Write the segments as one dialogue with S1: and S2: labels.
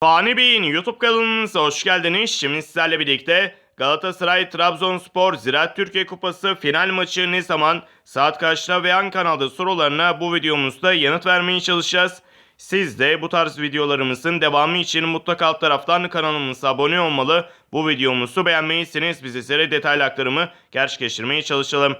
S1: Fani Bey'in YouTube kanalınıza hoş geldiniz. Şimdi sizlerle birlikte Galatasaray Trabzonspor Ziraat Türkiye Kupası final maçı ne zaman saat kaçta ve hangi kanalda sorularına bu videomuzda yanıt vermeye çalışacağız. Siz de bu tarz videolarımızın devamı için mutlaka alt taraftan kanalımıza abone olmalı. Bu videomuzu beğenmelisiniz. Biz sizlere detaylı aktarımı gerçekleştirmeye çalışalım.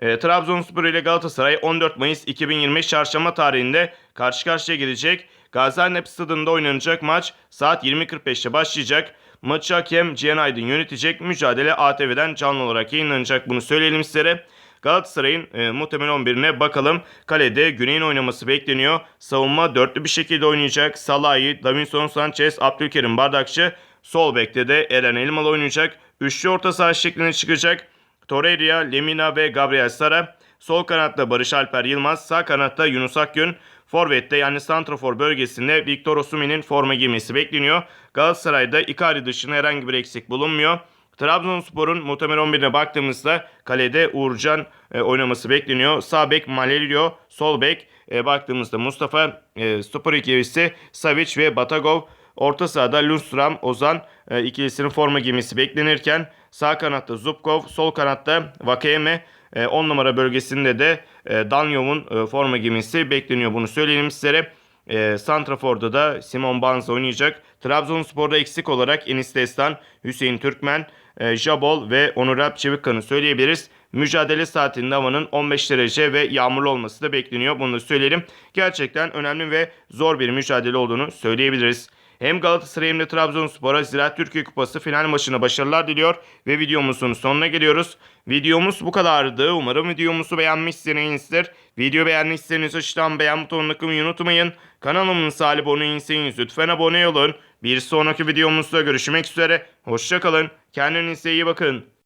S1: E, Trabzonspor ile Galatasaray 14 Mayıs 2025 çarşamba tarihinde karşı karşıya gelecek. Gaziantep stadında oynanacak maç saat 20.45'te başlayacak. Maçı hakem Cihan Aydın yönetecek. Mücadele ATV'den canlı olarak yayınlanacak. Bunu söyleyelim sizlere. Galatasaray'ın e, muhtemel 11'ine bakalım. Kalede Güney'in oynaması bekleniyor. Savunma dörtlü bir şekilde oynayacak. Salahi, Davinson Sanchez, Abdülkerim Bardakçı. Sol bekte de Eren Elmalı oynayacak. Üçlü orta saha şeklinde çıkacak. Torreira, Lemina ve Gabriel Sara. Sol kanatta Barış Alper Yılmaz, sağ kanatta Yunus Akgün. Forvet'te yani Santrafor bölgesinde Victor Osimhen'in forma giymesi bekleniyor. Galatasaray'da Icardi dışında herhangi bir eksik bulunmuyor. Trabzonspor'un muhtemel 11'ine baktığımızda kalede Uğurcan e, oynaması bekleniyor. Sağ bek Malelio, sol bek e, baktığımızda Mustafa e, stoper ikilisi Savic ve Batagov. Orta sahada Lundstram, Ozan e, ikilisinin forma giymesi beklenirken sağ kanatta Zubkov, sol kanatta Vakeme, 10 numara bölgesinde de e, Danyov'un e, forma giymesi bekleniyor. Bunu söyleyelim sizlere. E, Santrafor'da da Simon Banz oynayacak. Trabzonspor'da eksik olarak Enis Destan, Hüseyin Türkmen, e, Jabol ve Onur Alp Çevikkan'ı söyleyebiliriz. Mücadele saatinde havanın 15 derece ve yağmurlu olması da bekleniyor. Bunu da söyleyelim. Gerçekten önemli ve zor bir mücadele olduğunu söyleyebiliriz. Hem Galatasaray hem de Trabzonspor'a Ziraat Türkiye Kupası final maçına başarılar diliyor ve videomuzun sonuna geliyoruz. Videomuz bu kadardı. Umarım videomuzu beğenmişsinizdir. Video beğendiyseniz aşağıdan beğen butonuna tıklamayı unutmayın. Kanalımıza abone değilseniz lütfen abone olun. Bir sonraki videomuzda görüşmek üzere. Hoşçakalın. Kendinize iyi bakın.